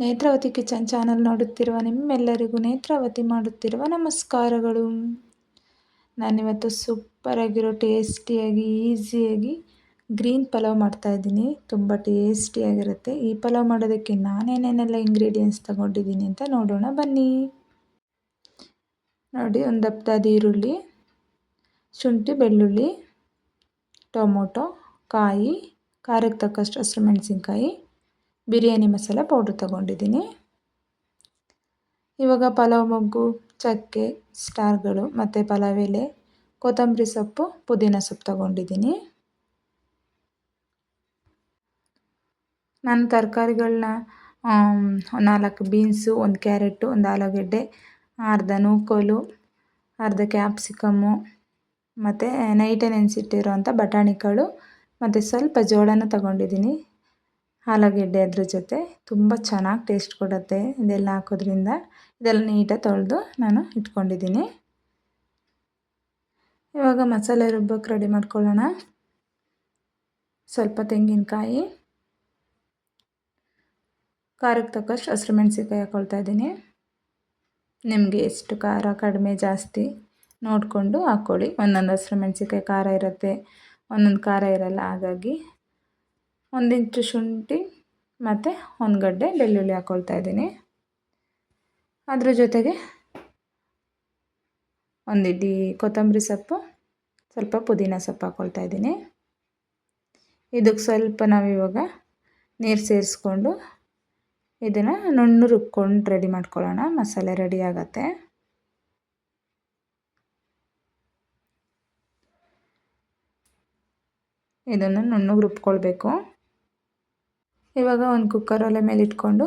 Netravati kitchen channel ನೋಡುತ್ತಿರುವ ನಿಮ್ಮೆಲ್ಲರಿಗೂ ನೇತ್ರಾವತಿ ಮಾಡುತ್ತಿರುವ ನಮಸ್ಕಾರಗಳು. ನಾನಿವತ್ತು ಸೂಪರಾಗಿರೋ ಟೇಸ್ಟಿಯಾಗಿ, ಈಸಿಯಾಗಿ ಗ್ರೀನ್ ಪಲಾವ್ ಮಾಡ್ತಾಯಿದ್ದೀನಿ ತುಂಬ ಟೇಸ್ಟಿಯಾಗಿರುತ್ತೆ. ಈ ಪಲಾವ್ ಮಾಡೋದಕ್ಕೆ ನಾನೇನೇನೆಲ್ಲ ಇಂಗ್ರೀಡಿಯೆಂಟ್ಸ್ ತಗೊಂಡಿದ್ದೀನಿ ಅಂತ ನೋಡೋಣ, ಬನ್ನಿ. ನೋಡಿ, ಒಂದು ದಪ್ಪದಾದ ಈರುಳ್ಳಿ, ಶುಂಠಿ, ಬೆಳ್ಳುಳ್ಳಿ, ಟೊಮೊಟೊ, ಕಾಯಿ, ಖಾರಕ್ಕೆ ತಕ್ಕಷ್ಟು ಹಸಿರು ಮೆಣಸಿನ್ಕಾಯಿ ಬಿರಿಯಾನಿ ಮಸಾಲ ಪೌಡ್ರ್ ತಗೊಂಡಿದ್ದೀನಿ. ಇವಾಗ ಪಲಾವ್ ಮೊಗ್ಗು, ಚಕ್ಕೆ ಸ್ಟಾರ್ಗಳು ಮತ್ತು ಪಲಾವ್ ಎಲೆ, ಕೊತ್ತಂಬರಿ ಸೊಪ್ಪು, ಪುದೀನ ಸೊಪ್ಪು ತಗೊಂಡಿದ್ದೀನಿ. ನಾನು ತರಕಾರಿಗಳನ್ನ ನಾಲ್ಕು ಬೀನ್ಸು ಒಂದು ಕ್ಯಾರೆಟು ಒಂದು ಆಲೂಗಡ್ಡೆ, ಅರ್ಧ ನೂಕೋಲು, ಅರ್ಧ ಕ್ಯಾಪ್ಸಿಕಮ್ಮು ಮತ್ತು ನೈಟ್ ನೆನೆಸಿಟ್ಟಿರೋ ಅಂಥ ಬಟಾಣಿ ಮತ್ತು ಸ್ವಲ್ಪ ಜೋಳನ ತಗೊಂಡಿದ್ದೀನಿ. ಆಲೂಗೆಡ್ಡೆ ಅದ್ರ ಜೊತೆ ತುಂಬ ಚೆನ್ನಾಗಿ ಟೇಸ್ಟ್ ಕೊಡುತ್ತೆ ಇದೆಲ್ಲ ಹಾಕೋದ್ರಿಂದ. ಇದೆಲ್ಲ ನೀಟಾಗಿ ತೊಳೆದು ನಾನು ಇಟ್ಕೊಂಡಿದ್ದೀನಿ. ಇವಾಗ ಮಸಾಲೆ ರುಬ್ಬಕ್ಕೆ ರೆಡಿ ಮಾಡ್ಕೊಳ್ಳೋಣ. ಸ್ವಲ್ಪ ತೆಂಗಿನಕಾಯಿ. ಖಾರಕ್ಕೆ ತಕ್ಕಷ್ಟು ಹಸಿರು ಮೆಣಸಿನ್ಕಾಯಿ ಹಾಕ್ಕೊಳ್ತಾ ಇದ್ದೀನಿ. ನಿಮಗೆ ಎಷ್ಟು ಖಾರ ಕಡಿಮೆ ಜಾಸ್ತಿ ನೋಡಿಕೊಂಡು ಹಾಕ್ಕೊಳ್ಳಿ. ಒಂದೊಂದು ಹಸಿರು ಮೆಣಸಿನ್ಕಾಯಿ ಖಾರ ಇರುತ್ತೆ, ಒಂದೊಂದು ಖಾರ ಇರಲ್ಲ, ಹಾಗಾಗಿ ಒಂದು ಇಂಚು ಶುಂಠಿ ಮತ್ತು ಒಂದು ಗಡ್ಡೆ ಬೆಳ್ಳುಳ್ಳಿ ಹಾಕ್ಕೊಳ್ತಾ ಇದ್ದೀನಿ. ಅದ್ರ ಜೊತೆಗೆ ಒಂದು ಇಡ್ಲಿ ಕೊತ್ತಂಬರಿ ಸೊಪ್ಪು, ಸ್ವಲ್ಪ ಪುದೀನ ಸೊಪ್ಪು ಹಾಕ್ಕೊಳ್ತಾ ಇದ್ದೀನಿ. ಇದಕ್ಕೆ ಸ್ವಲ್ಪ ನಾವಿವಾಗ ನೀರು ಸೇರಿಸ್ಕೊಂಡು ಇದನ್ನು ನುಣ್ಣು ರುಬ್ಕೊಂಡು ರೆಡಿ ಮಾಡ್ಕೊಳ್ಳೋಣ. ಮಸಾಲೆ ರೆಡಿ ಆಗತ್ತೆ. ಇದನ್ನು ನುಣ್ಣಗೆ ರುಬ್ಕೊಳ್ಬೇಕು. ಇವಾಗ ಒಂದು ಕುಕ್ಕರ್ ಒಲೆ ಮೇಲೆ ಇಟ್ಕೊಂಡು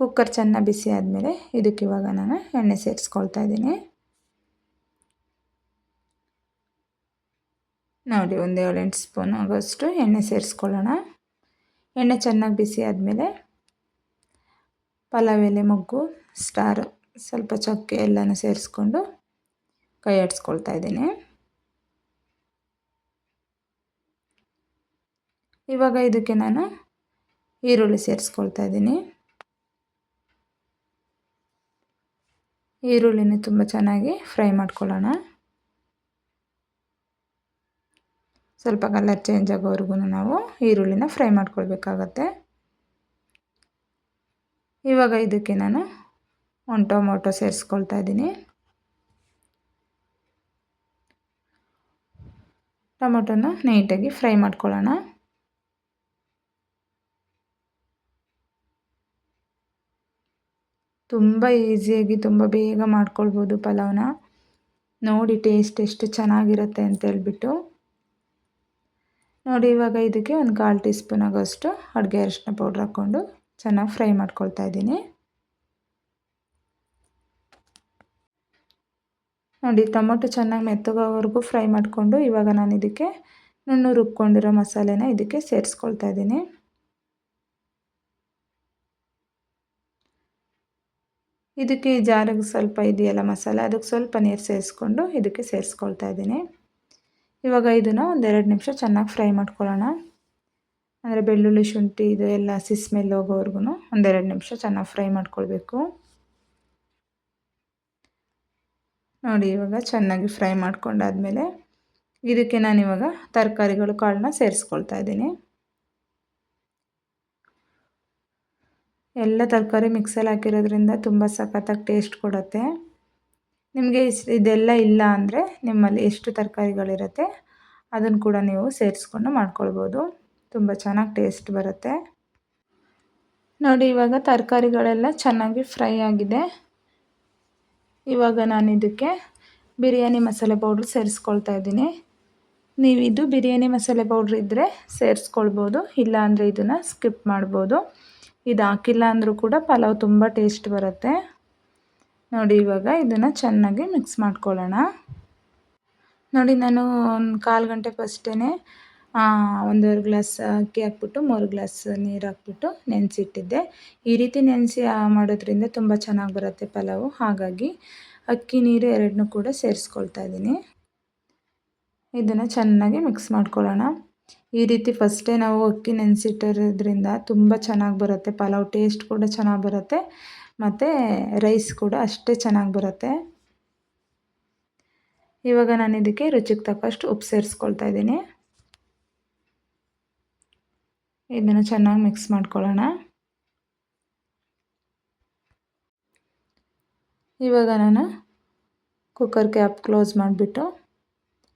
ಕುಕ್ಕರ್ ಚೆನ್ನಾಗಿ ಬಿಸಿ ಆದಮೇಲೆ ಇದಕ್ಕೆ ಇವಾಗ ನಾನು ಎಣ್ಣೆ ಸೇರಿಸ್ಕೊಳ್ತಾ ಇದ್ದೀನಿ. ನೋಡಿ, ಒಂದು ಏಳೆಂಟು ಸ್ಪೂನ್ ಆಗೋಷ್ಟು ಎಣ್ಣೆ ಸೇರಿಸ್ಕೊಳ್ಳೋಣ. ಎಣ್ಣೆ ಚೆನ್ನಾಗಿ ಬಿಸಿ ಆದಮೇಲೆ ಪಲಾವ್ ಎಲೆ ಮೊಗ್ಗು, ಸ್ಟಾರ್, ಸ್ವಲ್ಪ ಚಕ್ಕೆ ಎಲ್ಲನೂ ಸೇರಿಸ್ಕೊಂಡು ಕೈ ಆಡಿಸ್ಕೊಳ್ತಾ ಇದ್ದೀನಿ. ಇವಾಗ ಇದಕ್ಕೆ ನಾನು ಈರುಳ್ಳಿ ಸೇರಿಸ್ಕೊಳ್ತಾ ಇದ್ದೀನಿ. ಈರುಳ್ಳಿನ ತುಂಬ ಚೆನ್ನಾಗಿ ಫ್ರೈ ಮಾಡ್ಕೊಳ್ಳೋಣ. ಸ್ವಲ್ಪ ಕಲರ್ ಚೇಂಜ್ ಆಗೋವರೆಗೂ ನಾವು ಈರುಳ್ಳಿನ ಫ್ರೈ ಮಾಡ್ಕೊಳ್ಬೇಕಾಗತ್ತೆ. ಇವಾಗ ಇದಕ್ಕೆ ನಾನು ಒಂದು ಟೊಮೊಟೊ ಸೇರಿಸ್ಕೊಳ್ತಾ ಇದ್ದೀನಿ. ಟೊಮೊಟೊನ ನೀಟಾಗಿ ಫ್ರೈ ಮಾಡ್ಕೊಳ್ಳೋಣ. ತುಂಬ ಈಸಿಯಾಗಿ ತುಂಬ ಬೇಗ ಮಾಡ್ಕೊಳ್ಬೋದು ಪಲಾವ್ನ. ನೋಡಿ ಟೇಸ್ಟ್ ಎಷ್ಟು ಚೆನ್ನಾಗಿರುತ್ತೆ ಅಂತ ಹೇಳ್ಬಿಟ್ಟು. ನೋಡಿ ಇವಾಗ ಇದಕ್ಕೆ ಒಂದು ಕಾಲು ಟೀ ಸ್ಪೂನ್ ಆಗೋಷ್ಟು ಅಡುಗೆ ಅರಿಶಿನ ಪೌಡ್ರ್ ಹಾಕ್ಕೊಂಡು ಚೆನ್ನಾಗಿ ಫ್ರೈ ಮಾಡ್ಕೊಳ್ತಾ ಇದ್ದೀನಿ. ನೋಡಿ ಟೊಮೊಟೊ ಚೆನ್ನಾಗಿ ಮೆತ್ತಗೋವರೆಗೂ ಫ್ರೈ ಮಾಡಿಕೊಂಡು ಇವಾಗ ನಾನು ಇದಕ್ಕೆ ನುಣ್ಣು ರುಬ್ಕೊಂಡಿರೋ ಮಸಾಲೆನ ಇದಕ್ಕೆ ಸೇರಿಸ್ಕೊಳ್ತಾ ಇದ್ದೀನಿ. ಇದಕ್ಕೆ ಜಾರಿಗೆ ಸ್ವಲ್ಪ ಇದೆಯಲ್ಲ ಮಸಾಲೆ, ಅದಕ್ಕೆ ಸ್ವಲ್ಪ ನೀರು ಸೇರಿಸ್ಕೊಂಡು ಇದಕ್ಕೆ ಸೇರಿಸ್ಕೊಳ್ತಾ ಇದ್ದೀನಿ. ಇವಾಗ ಇದನ್ನು ಒಂದೆರಡು ನಿಮಿಷ ಚೆನ್ನಾಗಿ ಫ್ರೈ ಮಾಡ್ಕೊಳ್ಳೋಣ. ಅಂದರೆ ಬೆಳ್ಳುಳ್ಳಿ, ಶುಂಠಿ, ಇದು ಎಲ್ಲ ಹಸಿ ಸ್ಮೆಲ್ ಹೋಗೋವರೆಗೂ ಒಂದೆರಡು ನಿಮಿಷ ಚೆನ್ನಾಗಿ ಫ್ರೈ ಮಾಡ್ಕೊಳ್ಬೇಕು. ನೋಡಿ, ಇವಾಗ ಚೆನ್ನಾಗಿ ಫ್ರೈ ಮಾಡ್ಕೊಂಡಾದಮೇಲೆ ಇದಕ್ಕೆ ನಾನಿವಾಗ ತರಕಾರಿಗಳು, ಕಾಳನ್ನ ಸೇರಿಸ್ಕೊಳ್ತಾ ಇದ್ದೀನಿ. ಎಲ್ಲ ತರಕಾರಿ ಮಿಕ್ಸಲ್ಲಿ ಹಾಕಿರೋದ್ರಿಂದ ತುಂಬ ಸಖತ್ತಾಗಿ ಟೇಸ್ಟ್ ಕೊಡುತ್ತೆ. ನಿಮಗೆ ಇದೆಲ್ಲ ಇಲ್ಲ ಅಂದರೆ ನಿಮ್ಮಲ್ಲಿ ಎಷ್ಟು ತರಕಾರಿಗಳಿರುತ್ತೆ ಅದನ್ನು ಕೂಡ ನೀವು ಸೇರಿಸ್ಕೊಂಡು ಮಾಡ್ಕೊಳ್ಬೋದು. ತುಂಬ ಚೆನ್ನಾಗಿ ಟೇಸ್ಟ್ ಬರುತ್ತೆ. ನೋಡಿ, ಇವಾಗ ತರಕಾರಿಗಳೆಲ್ಲ ಚೆನ್ನಾಗಿ ಫ್ರೈ ಆಗಿದೆ. ಇವಾಗ ನಾನು ಇದಕ್ಕೆ ಬಿರಿಯಾನಿ ಮಸಾಲೆ ಪೌಡ್ರ್ ಸೇರಿಸ್ಕೊಳ್ತಾ ಇದ್ದೀನಿ. ನೀವು ಇದು ಬಿರಿಯಾನಿ ಮಸಾಲೆ ಪೌಡ್ರ್ ಇದ್ದರೆ ಸೇರಿಸ್ಕೊಳ್ಬೋದು, ಇಲ್ಲ ಅಂದರೆ ಇದನ್ನು ಸ್ಕಿಪ್ ಮಾಡ್ಬೋದು. ಇದು ಹಾಕಿಲ್ಲ ಅಂದರೂ ಕೂಡ ಪಲಾವ್ ತುಂಬ ಟೇಸ್ಟ್ ಬರುತ್ತೆ. ನೋಡಿ ಇವಾಗ ಇದನ್ನು ಚೆನ್ನಾಗಿ ಮಿಕ್ಸ್ ಮಾಡ್ಕೊಳ್ಳೋಣ. ನೋಡಿ ನಾನು ಒಂದು ಕಾಲು ಗಂಟೆ ಫಸ್ಟೇ ಒಂದೂವರೆ ಗ್ಲಾಸ್ ಅಕ್ಕಿ ಹಾಕ್ಬಿಟ್ಟು, ಮೂರು ಗ್ಲಾಸ್ ನೀರು ಹಾಕ್ಬಿಟ್ಟು ನೆನೆಸಿಟ್ಟಿದ್ದೆ. ಈ ರೀತಿ ನೆನೆಸಿ ಮಾಡೋದ್ರಿಂದ ತುಂಬ ಚೆನ್ನಾಗಿ ಬರುತ್ತೆ ಪಲಾವು. ಹಾಗಾಗಿ ಅಕ್ಕಿ, ನೀರು ಎರಡನ್ನೂ ಕೂಡ ಸೇರಿಸ್ಕೊಳ್ತಾ ಇದ್ದೀನಿ. ಇದನ್ನು ಚೆನ್ನಾಗಿ ಮಿಕ್ಸ್ ಮಾಡ್ಕೊಳ್ಳೋಣ. ಈ ರೀತಿ ಫಸ್ಟೇ ನಾವು ಅಕ್ಕಿ ನೆನೆಸಿಟ್ಟಿರೋದ್ರಿಂದ ತುಂಬ ಚೆನ್ನಾಗಿ ಬರುತ್ತೆ. ಪಲಾವ್ ಟೇಸ್ಟ್ ಕೂಡ ಚೆನ್ನಾಗಿ ಬರುತ್ತೆ. ಮತ್ತು ರೈಸ್ ಕೂಡ ಅಷ್ಟೇ ಚೆನ್ನಾಗಿ ಬರುತ್ತೆ. ಇವಾಗ ನಾನು ಇದಕ್ಕೆ ರುಚಿಗೆ ತಕ್ಕಷ್ಟು ಉಪ್ಪು ಸೇರಿಸ್ಕೊಳ್ತಾ ಇದ್ದೀನಿ. ಇದನ್ನು ಚೆನ್ನಾಗಿ ಮಿಕ್ಸ್ ಮಾಡ್ಕೊಳ್ಳೋಣ. ಇವಾಗ ನಾನು ಕುಕ್ಕರ್ ಕ್ಯಾಪ್ ಕ್ಲೋಸ್ ಮಾಡಿಬಿಟ್ಟು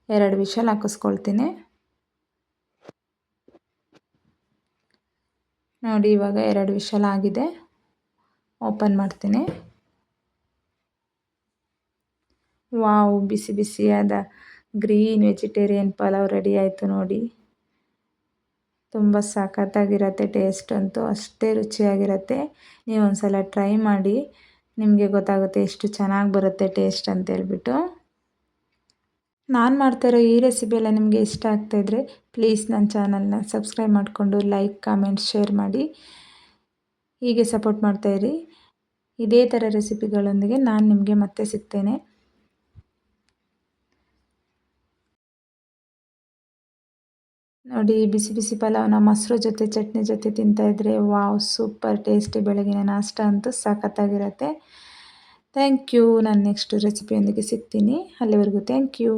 ಎರಡು ವಿಷಲ್ ಹಾಕಿಸ್ಕೊಳ್ತೀನಿ. ನೋಡಿ, ಇವಾಗ ಎರಡು ವಿಷಲ್ ಆಗಿದೆ. ಓಪನ್ ಮಾಡ್ತೀನಿ. ವಾವ್, ಬಿಸಿ ಬಿಸಿಯಾದ ಗ್ರೀನ್ ವೆಜಿಟೇರಿಯನ್ ಪಲಾವ್ ರೆಡಿ ಆಯಿತು ನೋಡಿ. ತುಂಬ ಸಖತ್ತಾಗಿರತ್ತೆ, ಟೇಸ್ಟ್ ಅಂತೂ ಅಷ್ಟೇ ರುಚಿಯಾಗಿರುತ್ತೆ. ನೀವು ಒಂದು ಸಲ ಟ್ರೈ ಮಾಡಿ, ನಿಮಗೆ ಗೊತ್ತಾಗುತ್ತೆ ಎಷ್ಟು ಚೆನ್ನಾಗಿ ಬರುತ್ತೆ ಟೇಸ್ಟ್ ಅಂತೇಳ್ಬಿಟ್ಟು ನಾನು ಮಾಡ್ತಾಯಿರೋ ಈ ರೆಸಿಪಿ ಎಲ್ಲ ನಿಮಗೆ ಇಷ್ಟ ಆಗ್ತಾಯಿದ್ರೆ ಪ್ಲೀಸ್ ನನ್ನ ಚಾನಲ್ನ ಸಬ್ಸ್ಕ್ರೈಬ್ ಮಾಡಿಕೊಂಡು ಲೈಕ್ ಕಾಮೆಂಟ್ ಶೇರ್ ಮಾಡಿ. ಹೀಗೆ ಸಪೋರ್ಟ್ ಮಾಡ್ತಾಯಿರಿ ಇದೇ ಥರ ರೆಸಿಪಿಗಳೊಂದಿಗೆ ನಾನು ನಿಮಗೆ ಮತ್ತೆ ಸಿಗ್ತೇನೆ. ನೋಡಿ ಬಿಸಿ ಬಿಸಿ ಪಲಾವ್ನ ಮೊಸರು ಜೊತೆ ಚಟ್ನಿ ಜೊತೆ ತಿಂತಾಯಿದ್ರೆ ವಾವ್ ಸೂಪರ್ ಟೇಸ್ಟಿ ಬೆಳಗಿನ ನಾಷ್ಟ ಅಂತೂ ಸಖತ್ತಾಗಿರತ್ತೆ. ಥ್ಯಾಂಕ್ ಯು ನಾನು ನೆಕ್ಸ್ಟ್ ರೆಸಿಪಿಯೊಂದಿಗೆ ಸಿಗ್ತೀನಿ. ಅಲ್ಲಿವರೆಗೂ ಥ್ಯಾಂಕ್ ಯು